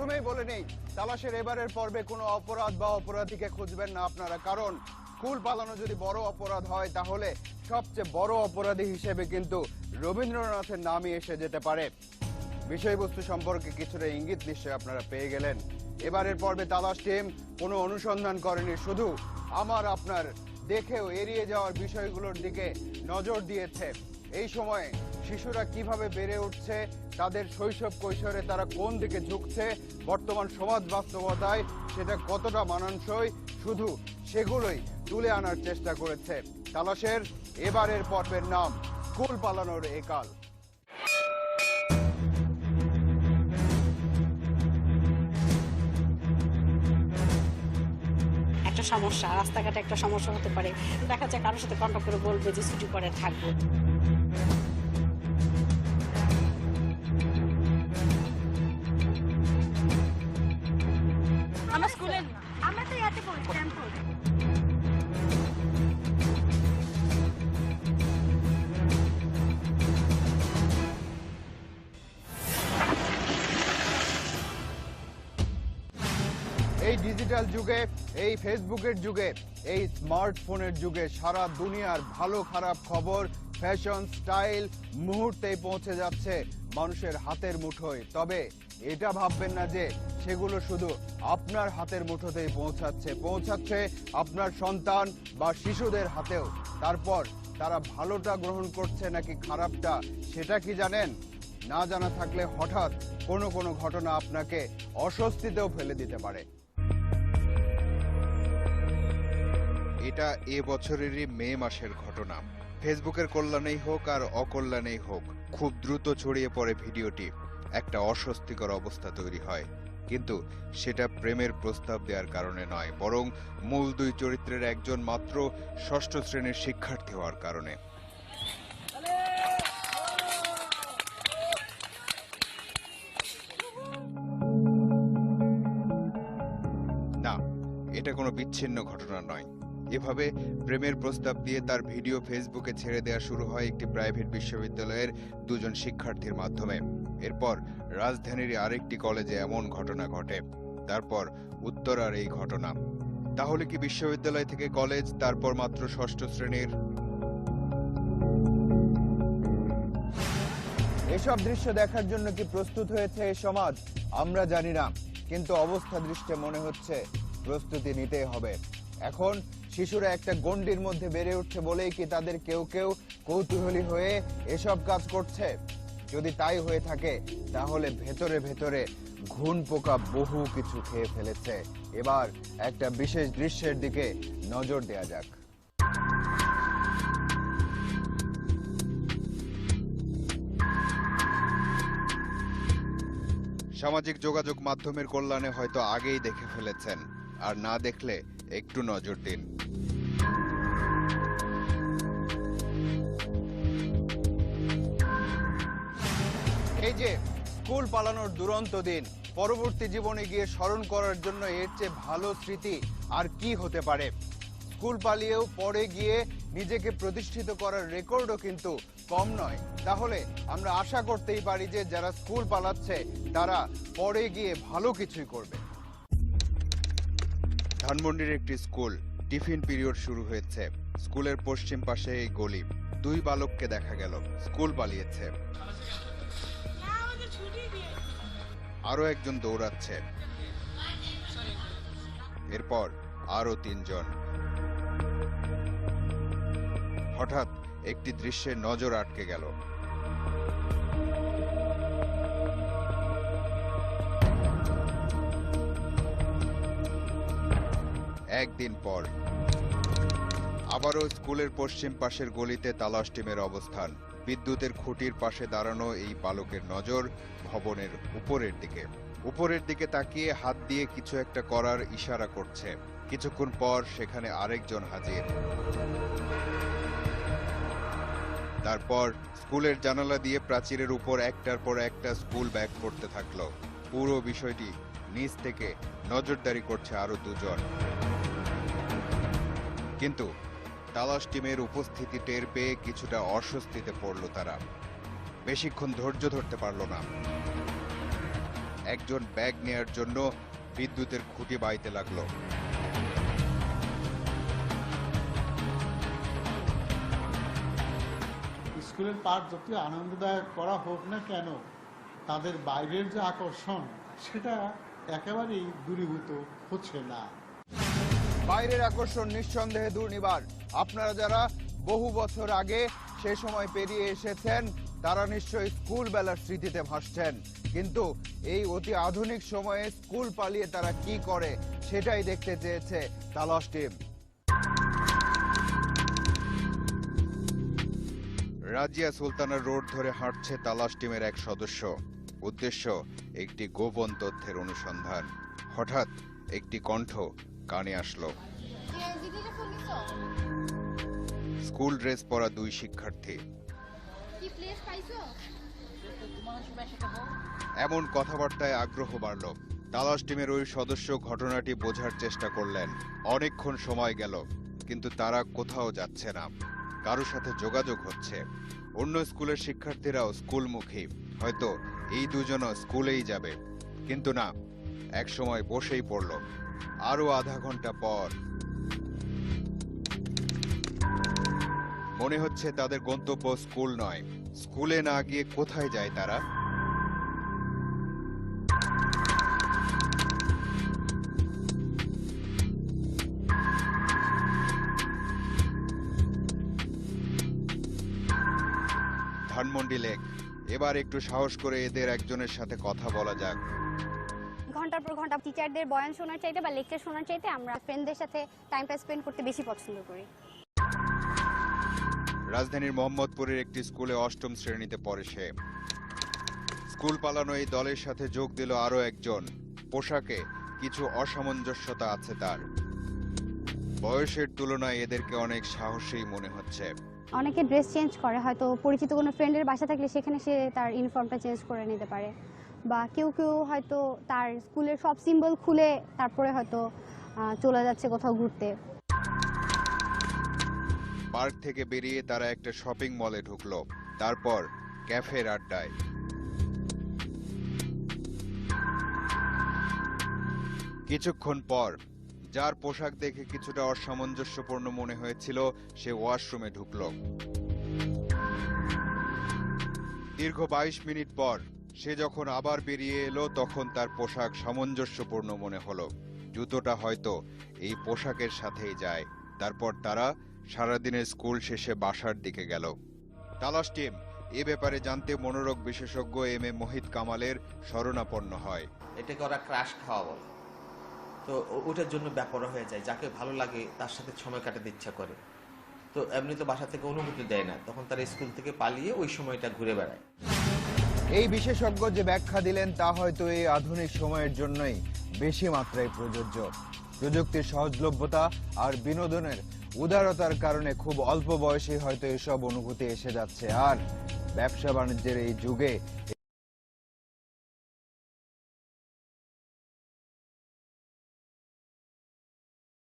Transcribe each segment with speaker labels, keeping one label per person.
Speaker 1: প্রথমেই বলে নেই, তালাশের এবারের পর্বে কোনো অপরাধ বা অপরাধীকে খুঁজবেন না আপনারা। কারণ স্কুল পালানো যদি বড় অপরাধ হয়, তাহলে সবচেয়ে বড় অপরাধী হিসেবে কিন্তু রবীন্দ্রনাথের নামই এসে যেতে পারে। বিষয়বস্তু সম্পর্কে কিছুটা ইঙ্গিত নিশ্চয়ই আপনারা পেয়ে গেলেন। এবারের পর্বে তালাশ টিম কোনো অনুসন্ধান করেনি, শুধু আমার আপনার দেখেও এড়িয়ে যাওয়ার বিষয়গুলোর দিকে নজর দিয়েছে। এই সময়ে শিশুরা কীভাবে বেড়ে উঠছে, তাদের শৈশব কৈশোরে তারা কোন দিকে ঝুঁকছে, বর্তমান সমাজ বাস্তবতায় সেটা কতটা মানানসই, শুধু সেগুলোই তুলে আনার চেষ্টা করেছে। তালাশের এবারের পর্বের নাম স্কুল পালানোর একাল।
Speaker 2: সমস্যা, রাস্তাঘাটে একটা সমস্যা হতে পারে। দেখা যায় কারোর সাথে কন্ট্যাক্ট করে বলবে যে ছুটি পরে থাকব।
Speaker 3: স্কুলে আমরা তো পড়ি
Speaker 1: ডিজিটাল যুগে, এই ফেসবুকের যুগে, এই স্মার্টফোনের যুগে সারা দুনিয়ার ভালো খারাপ খবর ফ্যাশন স্টাইল মুহূর্তেই পৌঁছে যাচ্ছে মানুষের হাতের মুঠোয়। তবে এটা ভাববেন না যে সেগুলো শুধু আপনার হাতের মুঠোতেই পৌঁছাচ্ছে পৌঁছাচ্ছে আপনার সন্তান বা শিশুদের হাতেও। তারপর তারা ভালোটা গ্রহণ করছে নাকি খারাপটা, সেটা কি জানেন? না জানা থাকলে হঠাৎ কোনো কোনো ঘটনা আপনাকে অস্বস্তিতেও ফেলে দিতে পারে।
Speaker 4: এটা এ বছরেরই মে মাসের ঘটনা। ফেসবুকের কল্যাণেই হোক আর অকল্যাণেই হোক, খুব দ্রুত ছড়িয়ে পড়ে ভিডিওটি। একটা অস্বস্তিকর অবস্থা তৈরি হয়। কিন্তু সেটা প্রেমের প্রস্তাব দেওয়ার কারণে নয়, বরং মূল দুই চরিত্রের একজন মাত্র ষষ্ঠ শ্রেণির শিক্ষার্থী হওয়ার কারণে। না, এটা কোনো বিচ্ছিন্ন ঘটনা নয়। এভাবে প্রেমের প্রস্তাব দিয়ে তার ভিডিও ফেসবুকে ছেড়ে দেওয়া শুরু হয় একটি প্রাইভেট বিশ্ববিদ্যালয়ের দুজন শিক্ষার্থীর মাধ্যমে। এরপর রাজধানীর আরেকটি কলেজে এমন ঘটনা ঘটে। তারপর উত্তরার এই ঘটনা। তাহলে কি বিশ্ববিদ্যালয় থেকে কলেজ, তারপর মাত্র ষষ্ঠ শ্রেণির?
Speaker 1: এসব দৃশ্য দেখার জন্য কি প্রস্তুত হয়েছে এই সমাজ? আমরা জানি না, কিন্তু অবস্থা দৃষ্টে মনে হচ্ছে প্রস্তুতি নিতে হবে। এখন শিশুরা একটা গণ্ডির মধ্যে বেড়ে উঠছে বলেই কি তাদের কেউ কেউ কৌতূহলী হয়ে এসব কাজ করছে? যদি তাই হয়ে থাকে, তাহলে ভেতরে ভেতরে ঘুণ পোকা বহু কিছু খেয়ে ফেলেছে। এবার একটা বিশেষ দৃশ্যের দিকে নজর দেয়া যাক।
Speaker 4: সামাজিক যোগাযোগ মাধ্যমের কল্যাণে হয়তো আগেই দেখে ফেলেছেন। আর না দেখলে একটু নজর দিন।
Speaker 1: এই যে, স্কুল পালানোর দুরন্ত দিন, পরবর্তী জীবনে গিয়ে স্মরণ করার জন্য এর চেয়ে ভালো স্মৃতি আর কি হতে পারে? স্কুল পালিয়েও পরে গিয়ে নিজেকে প্রতিষ্ঠিত করার রেকর্ডও কিন্তু কম নয়। তাহলে আমরা আশা করতেই পারি যে যারা স্কুল পালাচ্ছে, তারা পরে গিয়ে ভালো কিছুই করবে।
Speaker 4: ধানমন্ডির একটি স্কুল টিফিন পিরিয়ড শুরু হয়েছে। স্কুলের পশ্চিম পাশে এই গলি। দুই বালককে দেখা গেল। স্কুল পালিয়েছে। আরও একজন দৌড়াচ্ছে। এরপর আরও তিনজন। হঠাৎ একটি দৃশ্যে নজর আটকে গেল। একদিন পর। আবারও স্কুলের পশ্চিম পাশের গলিতে তালাশ টিমের অবস্থান। বিদ্যুতের খুঁটির পাশে দাঁড়ানো এই বালকের নজর ভবনের উপরের দিকে। উপরের দিকে তাকিয়ে হাত দিয়ে কিছু একটা করার ইশারা করছে। কিছুক্ষণ পর সেখানে আরেকজন হাজির। তারপর স্কুলের জানালা দিয়ে প্রাচীরের উপর একটার পর একটা স্কুল ব্যাগ করতে থাকল। পুরো বিষয়টি নিচ থেকে নজরদারি করছে আরও দুজন। কিন্তু তালাশ টিমের উপস্থিতি টের পেয়ে কিছুটা অস্বস্তিতে পড়ল তারা। বেশিক্ষণ ধৈর্য ধরতে পারল না। একজন ব্যাগ নেয়ার জন্য বিদ্যুতের খুঁটি বাইতে লাগল।
Speaker 5: স্কুলের পাঠ যতই আনন্দদায়ক করা হোক না কেন, তাদের বাইরের যে আকর্ষণ, সেটা একেবারেই দূরীভূত হচ্ছে না।
Speaker 1: বাইরের আকর্ষণ নিঃসন্দেহে দুর্নিবার। আপনারা যারা বহু বছর আগে সে সময় পেরিয়ে এসেছেন, তারা নিশ্চয়ই স্কুল বেলার স্মৃতিতে ভাসছেন। কিন্তু এই অতি আধুনিক সময়ে স্কুল পালিয়ে তারা কি করে, সেটাই দেখতে চেয়েছে তালাশ টিম।
Speaker 4: রাজিয়া সুলতানা রোড ধরে হাঁটছে তালাশ টিমের এক সদস্য। উদ্দেশ্য, একটি গোপন তথ্যের অনুসন্ধান। হঠাৎ একটি কণ্ঠ কানে আসলো। স্কুল ড্রেস পরা দুই শিক্ষার্থী। এমন কথাবার্তায় আগ্রহ বাড়ল। তালাশ টিমের ওই সদস্য ঘটনাটি বোঝার চেষ্টা করলেন। অনেকক্ষণ সময় গেল কিন্তু তারা কোথাও যাচ্ছে না। কারোর সাথে যোগাযোগ হচ্ছে। অন্য স্কুলের শিক্ষার্থীরাও স্কুলমুখী। হয়তো এই দুজনও স্কুলেই যাবে। কিন্তু না এক সময় বসেই পড়ল। আরও আধা ঘণ্টা পর। মনে হচ্ছে তাদের গন্তব্য স্কুল নয়। স্কুলে না গিয়ে কোথায় যায় তারা? ধানমন্ডি লেক। এবার একটু সাহস করে এদের একজনের সাথে কথা বলা যাক।
Speaker 6: ঘণ্টার পর ঘণ্টা টিচারদের বয়ান শোনার চাইতে বা লেকচার শোনার চাইতে আমরা ফ্রেন্ডদের সাথে টাইমটা স্পেন্ড করতে বেশি পছন্দ করি।
Speaker 4: রাজধানীর মোহাম্মদপুরের একটি স্কুলে অষ্টম শ্রেণীতে পড়ে সে। স্কুল পালানো এই দলের সাথে যোগ দিল আরও একজন। পোশাকে কিছু অসামঞ্জস্যতা আছে তার। বয়সের তুলনায় এদেরকে অনেক সাহসী মনে হচ্ছে।
Speaker 6: অনেকে ড্রেস চেঞ্জ করে হয়তো পরিচিত কোনো ফ্রেন্ডের বাসা থাকলে সেখানে সে তার ইউনিফর্মটা চেঞ্জ করে নিতে পারে। বা কেউ কেউ হয়তো তার স্কুলের সব সিম্বল খুলে তারপরে হয়তো চলে যাচ্ছে কোথাও ঘুরতে।
Speaker 4: পার্ক থেকে বেরিয়ে তারা একটা শপিং মলে ঢুকলো। তারপর ক্যাফের আড্ডায়। কিছুক্ষণ পর যার পোশাক দেখে কিছুটা অসামঞ্জস্যপূর্ণ মনে হয়েছিল, সে ওয়াশরুমে ঢুকলো। দীর্ঘ বাইশ মিনিট পর সে যখন আবার বেরিয়ে এলো, তখন তার পোশাক সামঞ্জস্যপূর্ণ মনে হলো। জুতোটা হয়তো এই পোশাকের সাথেই যায়। তারপর তারা সারাদিনের স্কুল শেষে বাসার দিকে গেল। তালাশ টিম, এ ব্যাপারে জানতে মনোরোগ বিশেষজ্ঞ এম এ মোহিত কামালের শরণাপন্ন হয়।
Speaker 7: এটাকে ওরা ক্রাশ খাওয়া বলে তো ওটার জন্য ব্যাপার হয়ে যায়। যাকে ভালো লাগে, তার সাথে সময় কাটাতে ইচ্ছা করে। তো এমনি তো বাসা থেকে অনুমতি দেয় না। তখন তারা স্কুল থেকে পালিয়ে ওই সময়টা ঘুরে বেড়ায়।
Speaker 1: এই বিশেষজ্ঞ যে ব্যাখ্যা দিলেন, তা হয়তো এই আধুনিক সময়ের জন্যই বেশি মাত্রায় প্রযোজ্য। প্রযুক্তির সহজলভ্যতা আর বিনোদনের উদারতার কারণে খুব অল্প বয়সে হয়তো এসব অনুভূতি এসে যাচ্ছে। আর ব্যবসা বাণিজ্যের এই যুগে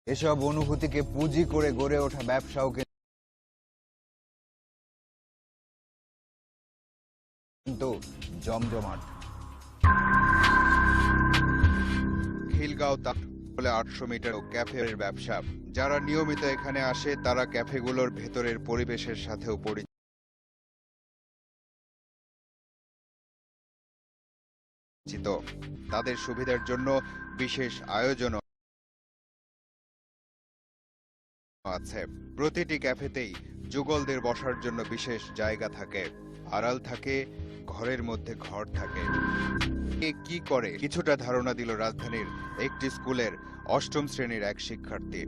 Speaker 1: এসব অনুভূতিকে পুঁজি করে গড়ে ওঠা ব্যবসাও কিন্তু জমজমাট।
Speaker 4: খিলগাঁও তা বলে আটশো মিটার ক্যাফের ব্যবসা। যারা নিয়মিত এখানে আসে, তারা ক্যাফেগুলোর ভেতরের পরিবেশের সাথেও পরিচিত। তাদের সুবিধার জন্য বিশেষ আয়োজন আছে। প্রতিটি ক্যাফেতেই যুগলদের বসার জন্য বিশেষ জায়গা থাকে। আড়াল থাকে, ঘরের মধ্যে ঘর থাকে। কে কি করে? কিছুটা ধারণা দিল রাজধানীর একটি স্কুলের অষ্টম শ্রেণির এক শিক্ষার্থী।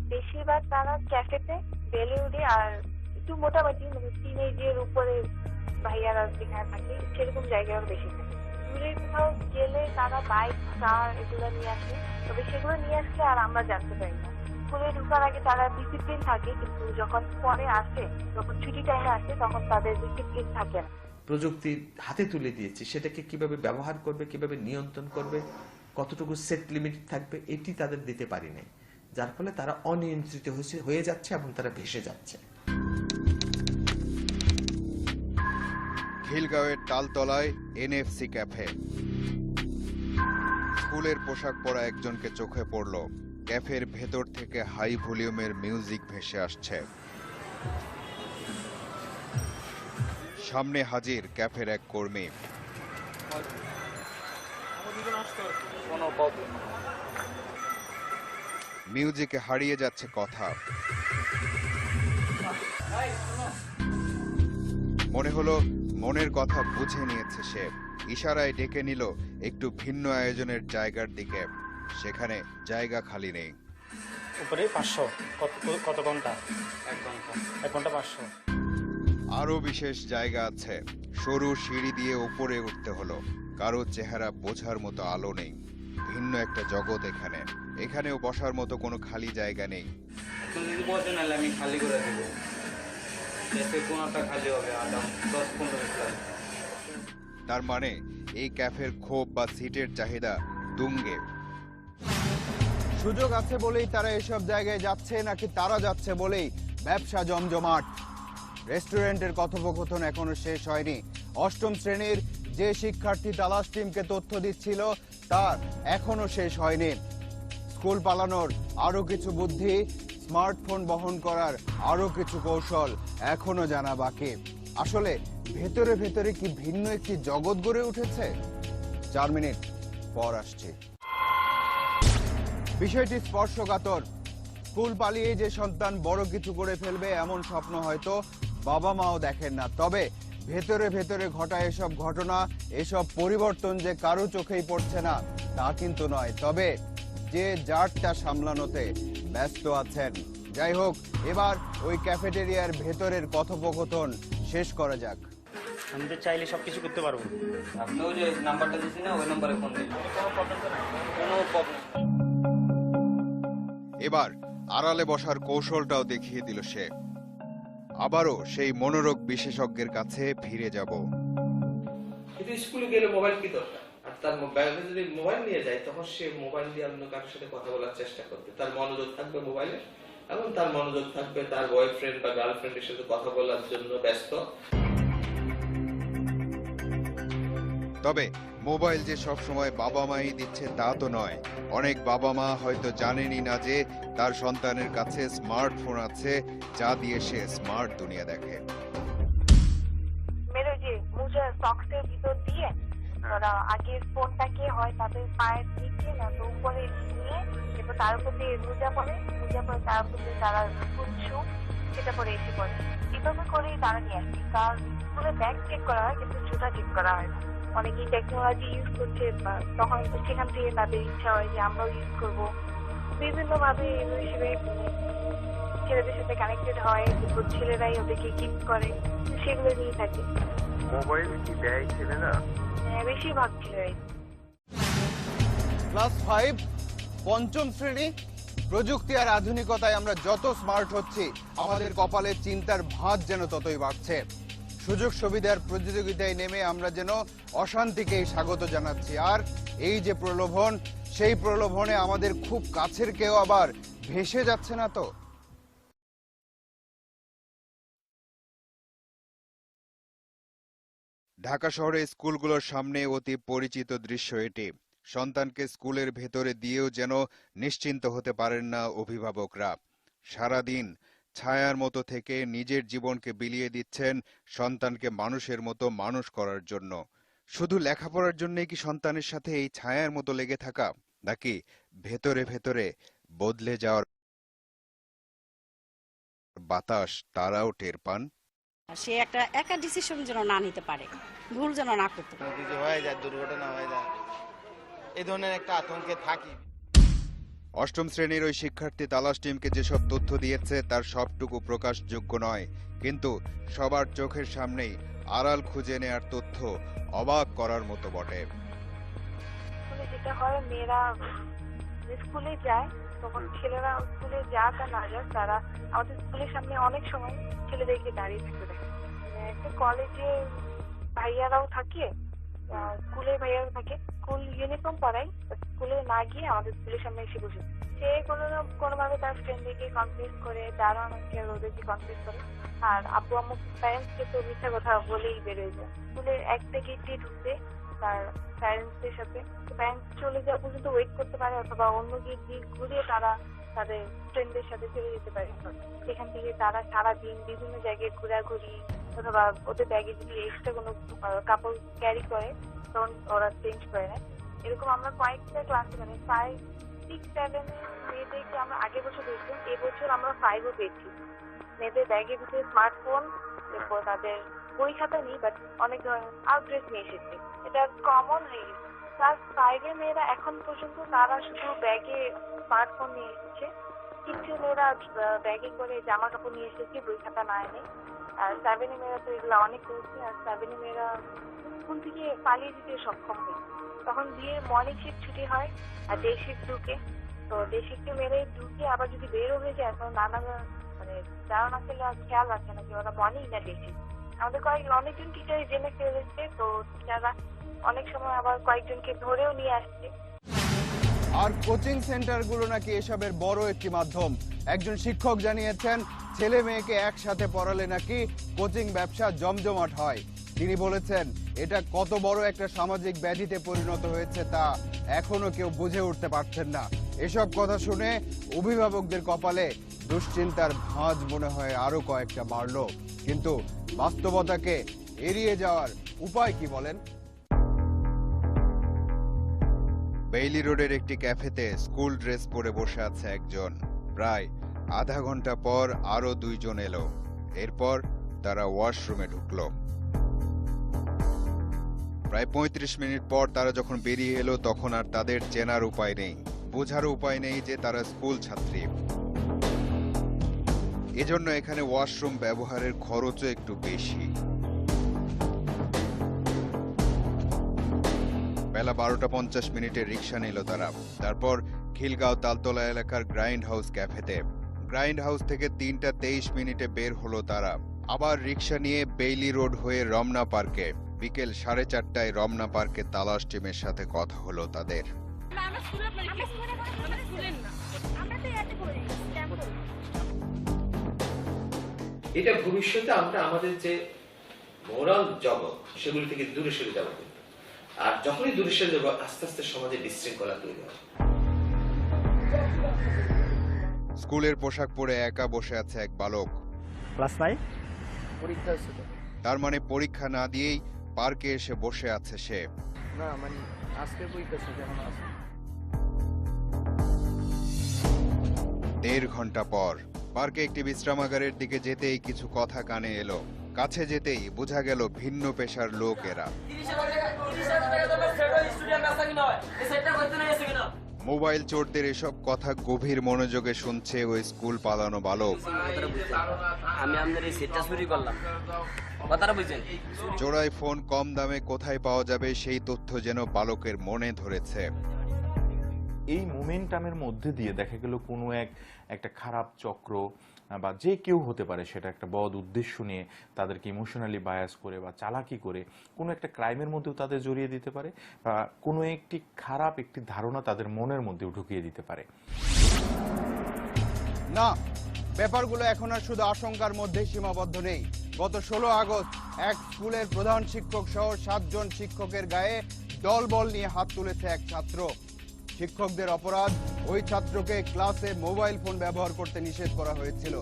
Speaker 8: বেশিরভাগ তারা ক্যাফেতে বেলিউডে আর একটু মোটামুটি মানে টিনেজের উপরে ভাইয়ারা যেখানে থাকে, সেরকম জায়গায় বেশি থাকে। কোথাও গেলে তারা বাইক কার এগুলো নিয়ে আসে। তবে সেগুলো নিয়ে আসলে আর আমরা জানতে পারি না। স্কুলে ঢোকার আগে তারা ডিসিপ্লিন থাকে কিন্তু যখন পরে আসে যখন ছুটি টাইমে আসে তখন তাদের ডিসিপ্লিন থাকে না।
Speaker 7: প্রযুক্তি হাতে তুলে দিয়েছে। সেটাকে কীভাবে ব্যবহার করবে কীভাবে নিয়ন্ত্রণ করবে কতটুকু সেট লিমিট থাকবে এটি তাদের দিতে পারি নাই যার ফলে তারা অনিয়ন্ত্রিত হয়েছে হয়ে যাচ্ছে এবং তারা ভেসে যাচ্ছে।
Speaker 4: খিলগাঁওয়ের তালতলায় এনএফসি ক্যাফে। স্কুলের পোশাক পরা একজনকে চোখে পড়ল। ক্যাফের ভেতর থেকে হাই ভলিউমের মিউজিক ভেসে আসছে। সামনে হাজির ক্যাফের এক কর্মী। মিউজিকে হারিয়ে যাচ্ছে কথা। মনে হলো মনের কথা বুঝে নিয়েছে সে। ইশারায় ডেকে নিল একটু ভিন্ন আয়োজনের জায়গার দিকে। সেখানে জায়গা খালি নেই।
Speaker 9: উপরে পাঁচশো। কত কত ঘণ্টা? এক ঘণ্টা। এক ঘণ্টা পাঁচশো।
Speaker 4: আরও বিশেষ জায়গা আছে। সরু সিঁড়ি দিয়ে উপরে উঠতে হলো। কারও চেহারা বোঝার মতো আলো নেই। ভিন্ন একটা জগৎ এখানে। এখানেও বসার মতো কোনো খালি জায়গা নেই।
Speaker 10: যদি বসে নাহলে আমি খালি করে দেবো। যাতে কোনোটা খালি হবে? আদাম দশ পনেরো মিনিট
Speaker 4: তার মানে এই ক্যাফের ক্ষোভ বা সিটের চাহিদা তুঙ্গে
Speaker 1: সুযোগ আছে বলেই তারা এসব জায়গায় যাচ্ছে, নাকি তারা যাচ্ছে বলেই ব্যবসা জমজমাট। রেস্টুরেন্টের কথোপকথন এখনও শেষ হয়নি। অষ্টম শ্রেণির যে শিক্ষার্থী তালাশ টিমকে তথ্য দিচ্ছিল, তার এখনও শেষ হয়নি। স্কুল পালানোর আরও কিছু বুদ্ধি, স্মার্টফোন বহন করার আরও কিছু কৌশল এখনও জানা বাকি। আসলে ভেতরে ভেতরে কি ভিন্ন একটি জগৎ গড়ে উঠেছে? চার মিনিট পর আসছে। বিষয়টি স্পর্শকাতর। স্কুল পালিয়ে যে সন্তান বড় কিছু করে ফেলবে এমন স্বপ্ন হয়তো বাবা মাও দেখেন না। তবে ভেতরে ভেতরে ঘটা এসব ঘটনা এসব পরিবর্তন যে কারও চোখেই পড়ছে না তা কিন্তু নয়। তবে যে জারটা সামলানোতে ব্যস্ত আছেন। যাই হোক এবার ওই ক্যাফেটেরিয়ার ভেতরের কথোপকথন শেষ করা যাক।
Speaker 9: আমি তো চাইলে সব কিছু করতে পারব।
Speaker 10: আপনিও যে নাম্বারটা দিচ্ছি না ওই নাম্বারে ফোন দিন। কোনো প্রবলেম
Speaker 4: এবার আড়ালে বসার কৌশলটাও দেখিয়ে দিল সে। আবারও সেই মনোরোগ বিশেষজ্ঞের কাছে ফিরে যাব।
Speaker 7: কিন্তু স্কুলে গেলে মোবাইল কি দরকার? তার ব্যাগে যদি মোবাইল নিয়ে যায়, তখন সে মোবাইল দিয়ে অন্য কারোর সাথে কথা বলার চেষ্টা করবে। তার মনোযোগ থাকবে মোবাইলে এবং তার মনোযোগ থাকবে তার বয়ফ্রেন্ড বা গার্লফ্রেন্ডের সাথে কথা বলার জন্য ব্যস্ত।
Speaker 4: তবে মোবাইল যে সব সময় বাবা মাই দিচ্ছে তা তো নয়। অনেক বাবা মা হয়তো জানেনই না যে তার সন্তানের কাছে স্মার্টফোন আছে, যা দিয়ে সে স্মার্ট দুনিয়া দেখে।
Speaker 8: এরপর তার সেটা পরে এসে পড়ে এভাবে করেই তারা নিয়ে আসছে কারণ পুরো ব্যাগ চেক করা হয়, কিন্তু জুতা চেক করা হয় না। অনেকেই টেকনোলজি ইউজ করছে তখন সেখান থেকে তাদের ইচ্ছা হয় যে আমরাও ইউজ করব। বিভিন্ন ভাবে হিসেবে ছেলেদের সাথে কানেক্টেড হয় তারপর ছেলেরাই ওদেরকে গিফট করে সেগুলো নিয়ে থাকে।
Speaker 11: মোবাইল কি দেয় ছেলেরা?
Speaker 8: হ্যাঁ, বেশিরভাগ ছেলেরাই।
Speaker 1: ক্লাস ফাইভ পঞ্চম শ্রেণি প্রযুক্তি আর আধুনিকতায় আমরা যত স্মার্ট হচ্ছি আমাদের কপালে চিন্তার ভাঁজ যেন ততই বাড়ছে। সুযোগ সুবিধার প্রতিযোগিতায় নেমে আমরা যেন অশান্তিকেই স্বাগত জানাচ্ছি। আর এই যে প্রলোভন, সেই প্রলোভনে আমাদের খুব কাছের কেউ আবার ভেসে যাচ্ছে না তো?
Speaker 4: ঢাকা শহরে স্কুলগুলোর সামনে অতি পরিচিত দৃশ্য এটি। সন্তানকে স্কুলের ভেতরে দিয়েও যেন নিশ্চিন্ত হতে পারেন না অভিভাবকরা। সারাদিন ছায়ার মতো থেকে নিজের জীবনকে বিলিয়ে দিচ্ছেন সন্তানকে মানুষের মতো মানুষ করার জন্য। শুধু লেখাপড়ার জন্যই কি সন্তানের সাথে এই ছায়ার মতো লেগে থাকা নাকি ভেতরে ভেতরে বদলে যাওয়ার বাতাস তারাও টের পান?
Speaker 2: সে একটা একা ডিসিশন যেন না নিতে পারে ভুল যেন না করতে পারে।
Speaker 10: যদি হয়ে যায় দুর্ঘটনা হয়ে যায় এই ধরনের একটা আতঙ্কে থাকি।
Speaker 4: অষ্টম শ্রেণির ওই শিক্ষার্থী তালাশ টিমকে যেসব তথ্য দিয়েছে তার সবটুকু প্রকাশযোগ্য নয়। কিন্তু সবার চোখের সামনেই আড়াল খুঁজে নেয়ার তথ্য অবাক করার মতো বটে।
Speaker 8: যেটা হয় মেয়েরা স্কুলে যায় তখন ছেলেরা স্কুলে যাক আর না যাক তারা আমাদের স্কুলের সামনে অনেক সময় ছেলেদেরকে দাঁড়িয়ে থাকতে দেখে। মানে একটা কলেজে ভাইয়ারাও থাকে আহ, স্কুলের ভাইয়ারা থাকে স্কুল ইউনিফর্ম পরাই স্কুলে না গিয়ে আমাদের স্কুলের সামনে এসে বসে। সে কোনো না কোনোভাবে তার ফ্রেন্ডদেরকে কনফিউজ করে তারা আমাকে ওদেরকে কনফিউজ করে। আর আব্বু আম্মু প্যারেন্টসকে তো মিথ্যা কথা বলেই বেরোয় যায়। স্কুলের একটা গেট দিয়ে ঢুকতে তার প্যারেন্টসদের সাথে। প্যারেন্টস চলে যাওয়া পর্যন্ত ওয়েট করতে পারে, অথবা অন্য গেট দিয়ে ঘুরিয়ে তারা তাদের ফ্রেন্ডদের সাথে চলে যেতে পারে। সেখান থেকে তারা সারাদিন বিভিন্ন জায়গায় ঘোরাঘুরি, অথবা ওদের ব্যাগে যদি এক্সট্রা কোনো কাপড় ক্যারি করে। তখন ওরা চেঞ্জ করে নেয়। এরকম আমরা কয়েকটা ক্লাসে মানে ফাইভ সিক্স সেভেনের মেয়েদেরকে আমরা আগের বছর দেখছিলাম এবছর আমরা ফাইভও পেয়েছি। মেয়েদের ব্যাগের ভিতরে স্মার্টফোন এরপর তাদের বই খাতা নেই বাট অনেক ধরনের আউটড্রেস নিয়ে এসেছে। এটা কমন গেছে ক্লাস ফাইভের মেয়েরা এখন পর্যন্ত তারা শুধু ব্যাগে স্মার্টফোন নিয়ে এসেছে। কিছু মেয়েরা ব্যাগে করে জামা কাপড় নিয়ে এসেছে, বই খাতা না এনে। আর সেভেনের মেয়েরা তো এগুলো অনেক করেছে, আর সেভেনের মেয়েরা স্কুল থেকে পালিয়ে যেতে সক্ষম হয় তখন বিয়ের মর্নিং শিফট ছুটি হয় আর ডে শিফট ঢুকে তো ডে শিফটে মেরে ঢুকে আবার যদি বেরও হয়ে যায় তখন নানা মানে না আর খেয়াল রাখে না ওরা মর্নিং না ডে শিফট আমাদের কয়েক অনেকজন টিচার জেনে ফেলেছে, তো টিচাররা অনেক সময় আবার কয়েকজনকে ধরেও নিয়ে আসছে।
Speaker 1: আর কোচিং সেন্টারগুলো নাকি এসবের বড় একটি মাধ্যম। একজন শিক্ষক জানিয়েছেন, ছেলে মেয়েকে একসাথে পড়ালে নাকি কোচিং ব্যবসা জমজমাট হয়। তিনি বলেছেন, এটা কত বড় একটা সামাজিক ব্যাধিতে পরিণত হয়েছে তা এখনও কেউ বুঝে উঠতে পারছেন না। এসব কথা শুনে অভিভাবকদের কপালে দুশ্চিন্তার ভাঁজ মনে হয় আরও কয়েকটা বাড়লো। কিন্তু বাস্তবতাকে এড়িয়ে যাওয়ার উপায় কি বলেন?
Speaker 4: বেইলি রোডের একটি ক্যাফেতে স্কুল ড্রেস পরে বসে আছে একজন। প্রায় আধা ঘণ্টা পর আরও দুইজন এলো। এরপর তারা ওয়াশরুমে ঢুকলো। প্রায় পঁয়ত্রিশ মিনিট পর তারা যখন বেরিয়ে এলো, তখন আর তাদের চেনার উপায় নেই। বোঝার উপায় নেই যে তারা স্কুল ছাত্রী। এজন্য এখানে ওয়াশরুম ব্যবহারের খরচও একটু বেশি। বেলা বারোটা পঞ্চাশ মিনিটে রিক্সা নিল তারা। তারপর খিলগাঁও তালতলা এলাকার গ্রাইন্ড হাউস ক্যাফেতে। গ্রাইন্ড হাউস থেকে তিনটা তেইশ মিনিটে বের হলো তারা। আবার রিক্সা নিয়ে বেইলি রোড হয়ে রমনা পার্কে। বিকেল সাড়ে চারটায় রমনা পার্কে তালাশ টিমের সাথে কথা হলো তাদের।
Speaker 7: এটা ভবিষ্যতে আমরা আমাদের যে মোরাল জগৎ সেগুলি থেকে দূরে সরে যাব আর যখনই দূরে সরে যাব আস্তে আস্তে সমাজে বিশৃঙ্খলা তৈরি হবে।
Speaker 4: স্কুলের পোশাক পরে একা বসে আছে এক বালক।
Speaker 9: ক্লাস নাই
Speaker 10: পরীক্ষা হচ্ছে
Speaker 4: তার মানে পরীক্ষা না দিয়েই পার্কে এসে বসে আছে সে।
Speaker 10: না মানে আজকে পরীক্ষা কেমন আছে
Speaker 4: দেড় ঘণ্টা পর পার্কে একটি বিশ্রামাগারের দিকে যেতেই কিছু কথা কানে এলো। কাছে যেতেই বোঝা গেল ভিন্ন পেশার লোক এরা। মোবাইল চোরদের এসব কথা গভীর মনোযোগে শুনছে ওই স্কুল পালানো বালক।
Speaker 10: আমি আপনার এই সেটটা চুরি করলাম। কথাটা বুঝছেন?
Speaker 4: চোরাই ফোন কম দামে কোথায় পাওয়া যাবে সেই তথ্য যেন বালকের মনে ধরেছে।
Speaker 12: এই মোমেন্টামের মধ্যে দিয়ে দেখা গেল কোনো এক একটা খারাপ চক্র বা যে কেউ হতে পারে সেটা একটা বদ উদ্দেশ্য নিয়ে তাদেরকে ইমোশনালি বায়াস করে বা চালাকি করে কোনো একটা ক্রাইমের মধ্যেও তাদের জড়িয়ে দিতে পারে বা কোনো একটি খারাপ একটি ধারণা তাদের মনের মধ্যেও ঢুকিয়ে দিতে পারে।
Speaker 1: না, ব্যাপারগুলো এখন আর শুধু আশঙ্কার মধ্যেই সীমাবদ্ধ নেই। গত ষোলো আগস্ট এক স্কুলের প্রধান শিক্ষক সহ সাতজন শিক্ষকের গায়ে দলবল নিয়ে হাত তুলেছে এক ছাত্র। শিক্ষকদের অপরাধ, ওই ছাত্রকে ক্লাসে মোবাইল ফোন ব্যবহার করতে নিষেধ করা হয়েছিল।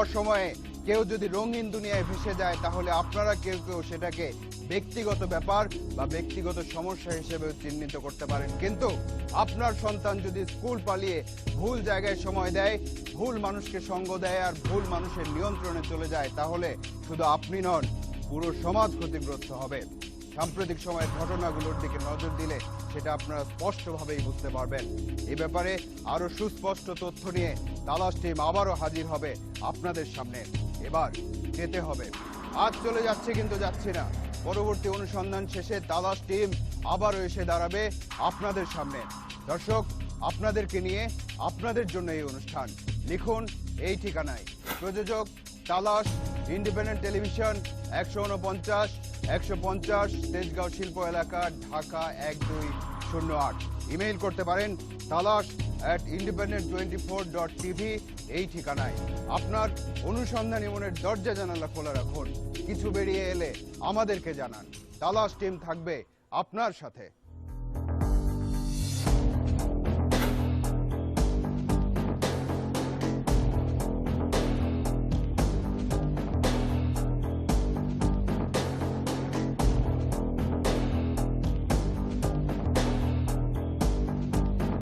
Speaker 1: অসময়ে কেউ যদি রঙিন দুনিয়ায় ভেসে যায়, তাহলে আপনারা কেউ কেউ সেটাকে ব্যক্তিগত ব্যাপার বা ব্যক্তিগত সমস্যা হিসেবে চিহ্নিত করতে পারেন। কিন্তু আপনার সন্তান যদি স্কুল পালিয়ে ভুল জায়গায় সময় দেয়, ভুল মানুষকে সঙ্গ দেয় আর ভুল মানুষের নিয়ন্ত্রণে চলে যায়, তাহলে শুধু আপনি নন, পুরো সমাজ ক্ষতিগ্রস্ত হবে। সাম্প্রতিক সময়ের ঘটনাগুলোর দিকে নজর দিলে সেটা আপনারা স্পষ্টভাবেই বুঝতে পারবেন। এ ব্যাপারে আরও সুস্পষ্ট তথ্য নিয়ে তালাশ টিম আবারও হাজির হবে আপনাদের সামনে। এবার যেতে হবে। আজ চলে যাচ্ছে কিন্তু যাচ্ছি না। পরবর্তী অনুসন্ধান শেষে তালাশ টিম আবারও এসে দাঁড়াবে আপনাদের সামনে। দর্শক, আপনাদেরকে নিয়ে আপনাদের জন্য এই অনুষ্ঠান। লিখুন এই ঠিকানায়। প্রযোজক তালাশ ইন্ডিপেন্ডেন্ট টেলিভিশন একশো উনপঞ্চাশ, একশো পঞ্চাশ, তেজগাঁও শিল্প এলাকা, ঢাকা এক দুই শূন্য আট। ইমেইল করতে পারেন Talash at independent twenty four dot TV এই ঠিকানায়। আপনার অনুসন্ধানী মনের দরজা জানালা খোলা রাখুন। কিছু বেরিয়ে এলে আমাদেরকে জানান। তালাশ টিম থাকবে আপনার সাথে।